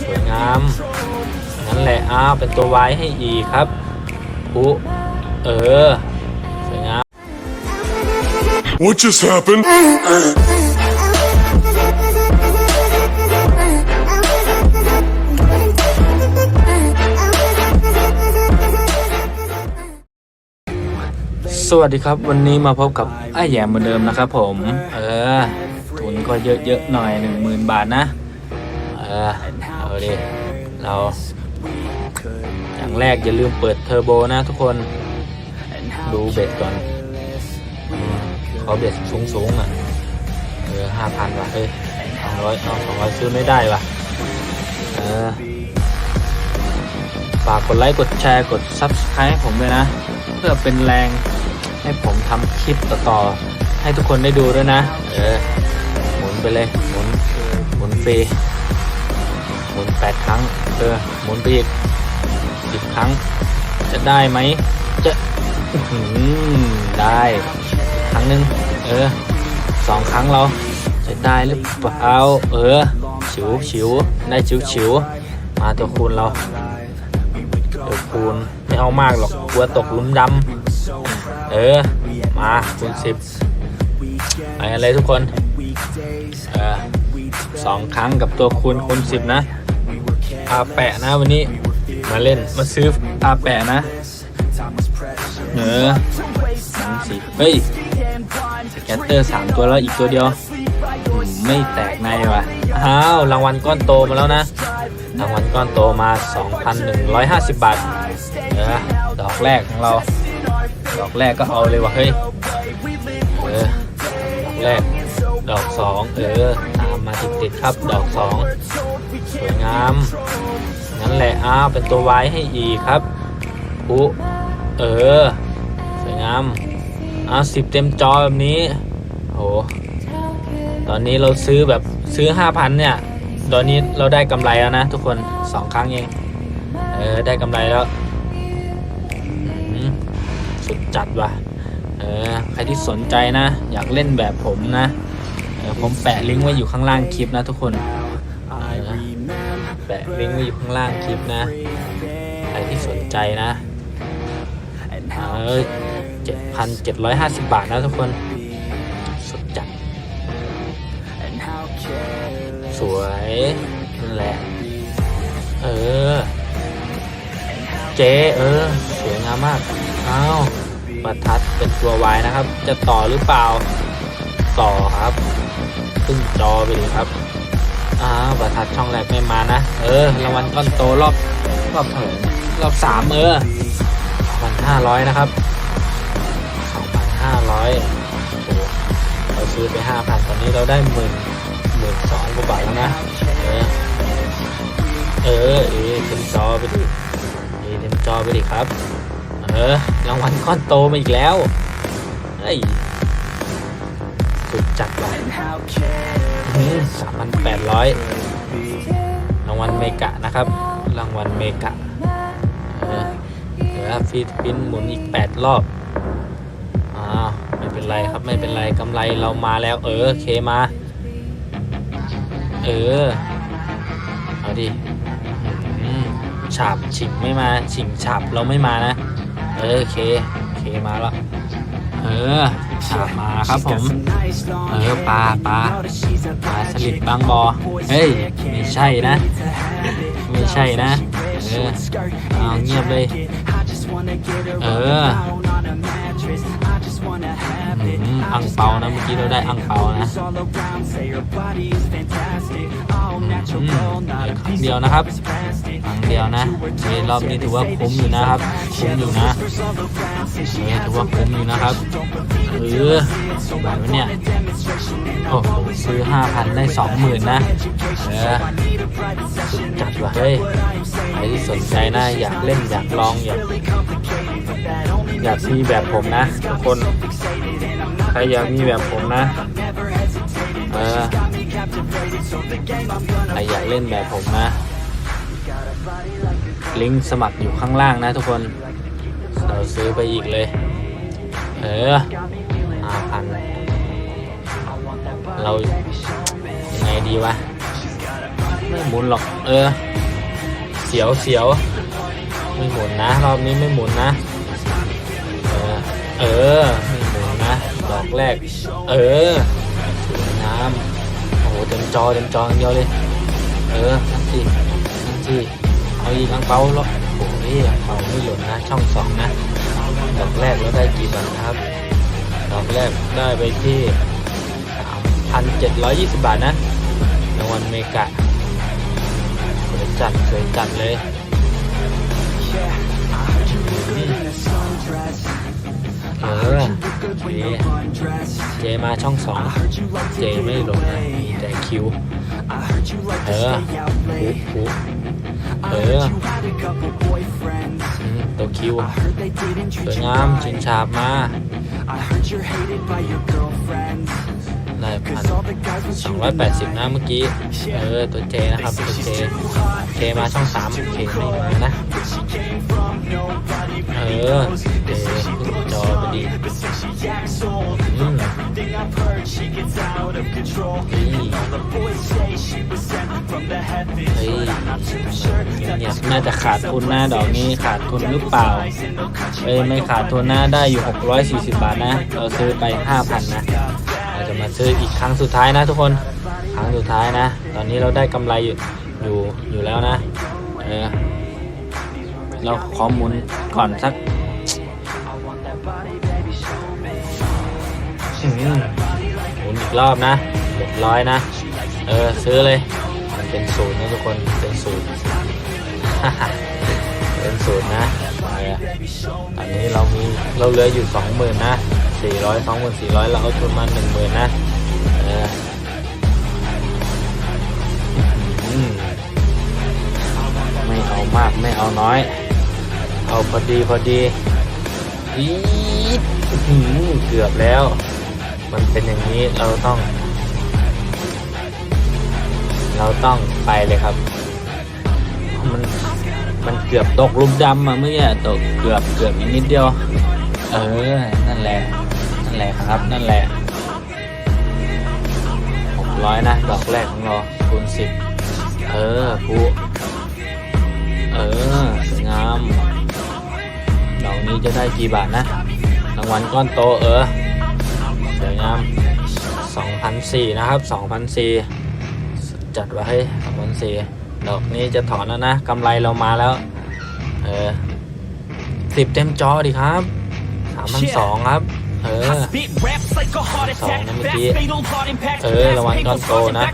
สวยงาม นั่นแหละ อ้าว เป็นตัววายให้อีกครับปุ๊เออ สวยงาม What just happened? สวัสดีครับ วันนี้มาพบกับไอ้แยมเหมือนเดิมนะครับผม เออ ทุนก็เยอะๆหน่อยหนึ่งหมื่นบาทนะ เออเอา ดิเราอย่างแรกอย่าลืมเปิดเทอร์โบนะทุกคนดูเบ็ดก่อนอขอเบ็ดสูงๆอะเออห้าพันว่ะเฮ้ยสองร้อยเอาสองร้อยซื้อไม่ได้ว่ะเออฝากกดไลค์กดแชร์กด Subscribe ให้ผมด้วยนะ เพื่อเป็นแรงให้ผมทำคลิปต่อๆ ให้ทุกคนได้ดูด้วยนะ เออ หมุนไปเลย หมุน หมุนฟรี มุนแปดครั้ง เออ หมุนไปอีกสิบครั้ง จะได้ไหม จะอื้อหือได้ครั้งหนึ่งเออสองครั้งเรา จะได้หรือเปล่า เออฉิวฉิวได้ฉิวฉิวมาตัวคูณเราตัวคูณไม่เอามากหรอกกลัวตกลุมดำเออ มาคูณสิบไปกันเลยทุกคน เออสองครั้งกับตัวคูณคูณสิบนะ อาแปะนะวันนี้มาเล่นมาซื้ออาแปะนะเออสามสิบเฮ้ยสแกตเตอร์สามตัวแล้วอีกตัวเดียว ไม่แตกในว่ะอ้าวรางวัลก้อนโตมาแล้วนะ รางวัลก้อนโตมา 2,150 บาทเออดอกแรกของเรา ดอกแรกก็เอาเลยว่ะเฮ้ยเออดอกแรก ดอกสองเออ ตามมาติดติดๆครับ ดอกสอง สวยงามนั่นแหละอ้าวเป็นตัววายให้อีกครับปุเออ สวยงามอ้าวสิบเต็มจอแบบนี้โหตอนนี้เราซื้อแบบซื้อ5,000เนี่ย ตอนนี้เราได้กำไรแล้วนะทุกคนสองครั้งเอง เออ ได้กำไรแล้วสุดจัดว่ะ เออ ใครที่สนใจนะ อยากเล่นแบบผมนะ เออผมแปะลิงก์ไว้อยู่ข้างล่างคลิปนะทุกคน แปะลิงก์ไว้อยู่ข้างล่างคลิปนะ ใครที่สนใจนะเออเจ็ดพันเจ็ดร้อยห้าสิบบาทนะทุกคน สุดจัด สวยนั่นแหละ เออ เจเออ สวยงามมาก อ้าวประทัดเป็นตัววายนะครับ จะต่อหรือเปล่า ต่อครับขึ้นจอไปเลยครับ อ้าวประทัดช่องแรกไม่มานะ เออรางวัลก้อนโตรอบรอบเท่าไหร่รอบสามเออพันห้าร้อยนะครับสองพันห้าร้อยโอ้โหเราซื้อไปห้าพันตอนนี้เราได้หมื่นหมื่นสองกว่าบาทแล้วนะ เออ เออเอเต็มจอไปดิเอเต็มจอไปดิครับ เออ รางวัลก้อนโตมาอีกแล้ว เฮ้ย สุดจัดว่ะ สามพันแปดร้อยรางวัลเมกะนะครับ รางวัลเมกะเออเดี๋ยวฟีดพินหมุนอีกแปดรอบอ้าวไม่เป็นไรครับไม่เป็นไรกำไรเรามาแล้วเออโอเคมา เออ เอาดิอืมฉาบฉิงไม่มาฉิงฉาบเราไม่มานะ เออโอเคโอเคมาแล้วเออ ฉาบมาครับผม เออปลาปลาปลาสลิดบางบอเฮ้ย ไม่ใช่นะ ไม่ใช่นะ เออเอาเงียบเลย เอออืมอังเปานะเมื่อกี้เราได้อังเปานะอืมครั้ง เดียวนะครับครั้งเดียวนะรอบนี้ถือว่าคุ้มอยู่นะครับ คุ้มอยู่นะเออถือว่าคุ้มอยู่นะครับเออแบบนี้เนี่ยโอ้ซื้อห้าพันได้สองหมื่นนะเออจัดว่ะเฮ้ยใครที่สนใจนะอยากเล่นอยากลองอยากอยากมีแบบผมนะทุกคน ใครอยากมีแบบผมนะ เออ ใครอยากเล่นแบบผมนะ ลิงก์สมัครอยู่ข้างล่างนะทุกคน เราซื้อไปอีกเลย เออห้าพัน เรายังไงดีวะ ไม่หมุนหรอก เออ เสียวเสียว ไม่หมุนนะ รอบนี้ไม่หมุนนะ เออ เออ ไม่หมุนนะ ดอกแรก เออสวยงามโอ้โห เต็มจอเต็มจออย่างเดียวเลย เออนั่นสินั่นสิเอาอีกอังเปาแล้วโอ้ยอังเปาไม่หล่นนะ ช่องสองนะดอกแรกแล้วได้กี่บาทครับดอกแรกได้ไปที่สามพันเจ็ดร้อยยี่สิบบาทนะรางวัลเมกะสวยจัดสวยจัดเลย เออเจ เจมาช่องสองเจไม่ลงนะมีแต่คิว เออหูหูเอออืมตัวคิว สวยงามชิงฉาบมา ได้พันสองร้อยแปดสิบนะเมื่อกี้ เออ ตัวเจนะครับ ตัวเจ เจมาช่องสามเคไม่มานะ เออ เฮ้ยเฮ้ยเนี่ยน่าจะขาดทุนหน้าดอกนี้ขาดทุนหรือเปล่า เอ้ยไม่ขาดทุนหน้าได้อยู่ 640 บาทนะ เราซื้อไป 5,000 นะ เราจะมาซื้ออีกครั้งสุดท้ายนะทุกคน ครั้งสุดท้ายนะ ตอนนี้เราได้กำไรอยู่อยู่อยู่แล้วนะ เออ เราขอหมุนก่อนสัก อืมหมุนอีก รอบนะเรียบร้อยนะ เออ ซื้อเลย มันเป็นศูนย์นะทุกคน เป็นศูนย์เป็นศูนย์นะออตอนนี้เรามีเราเหลืออยู่สองหมื่นนะสี่ร้อยสองหมื่นสี่ร้อยเราเอาทุนมาหนึ่งหมื่นนะ เออไม่เอามากไม่เอาน้อย เอาพอดีพอดีอีดอื้อหือเกือบแล้ว มันเป็นอย่างนี้เราต้อง เราต้องไปเลยครับ มันมันเกือบตกลุมดำอะเมื่อกี้ตกเกือบเกือบอีกนิดเดียว เออ นั่นแหละ นั่นแหละครับ นั่นแหละหกร้อยนะ ดอกแรกของเราคูณสิบเออผู้เออสวยงามดอกนี้จะได้กี่บาทนะ รางวัลก้อนโตเออ สวยงาม2,004นะครับ2,004จัดไว้ให้2,004ดอกนี้จะถอนแล้วนะกำไรเรามาแล้ว เออสิบเต็มจอดิครับ3,002ครับเออสองนะเมื่อกี้เออรางวัลก้อนโตนะนะ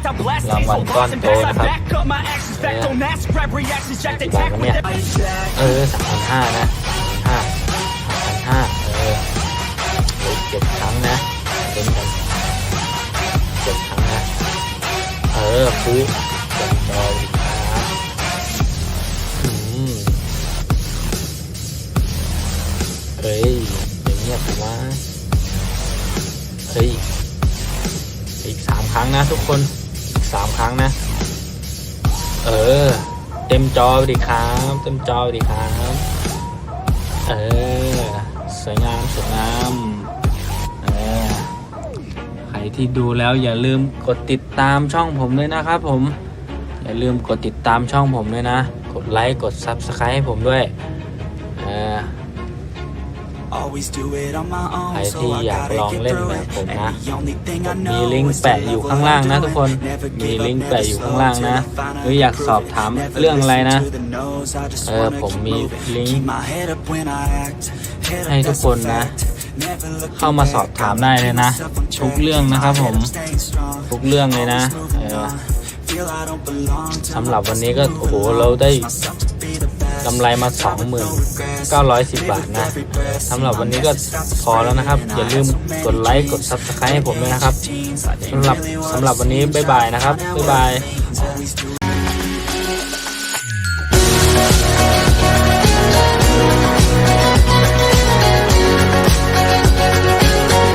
รางวัลก้อนโตนะครัรับบเออสามพันห้านะห้าสามพันห้าเออเจ็ดครั้งนะ ออฟื้นเจ็ดจออีกครับอืมเฮ้ยเดี๋ยวเงียบว่าเฮ้ย อีกสามครั้งนะทุกคน อีกสามครั้งนะ เออ เต็มจอไปดิครับ เต็มจอไปดิครับ เออ สวยงาม สวยงาม ที่ดูแล้วอย่าลืมกดติดตามช่องผมด้วยนะครับผม อย่าลืมกดติดตามช่องผมด้วยนะ กดไลค์กด Subscribe ให้ผมด้วยเออใครที่อยากลองเล่นแบบผมนะมีลิงก์แปะอยู่ข้างล่างนะทุกคน มีลิงก์แปะอยู่ข้างล่างนะ หรืออยากสอบถามเรื่องอะไรนะ เออผมมีลิงก์ให้ทุกคนนะ เข้ามาสอบถามได้เลยนะ ทุกเรื่องนะครับผม ทุกเรื่องเลยนะสำหรับวันนี้ก็โอ้โหเราได้กำไรมา 2910 บาทนะสำหรับวันนี้ก็พอแล้วนะครับ อย่าลืมกดไลค์กด Subscribe ให้ผมด้วยนะครับสำหรับสำหรับวันนี้ บ๊ายบายนะครับ บ๊ายบาย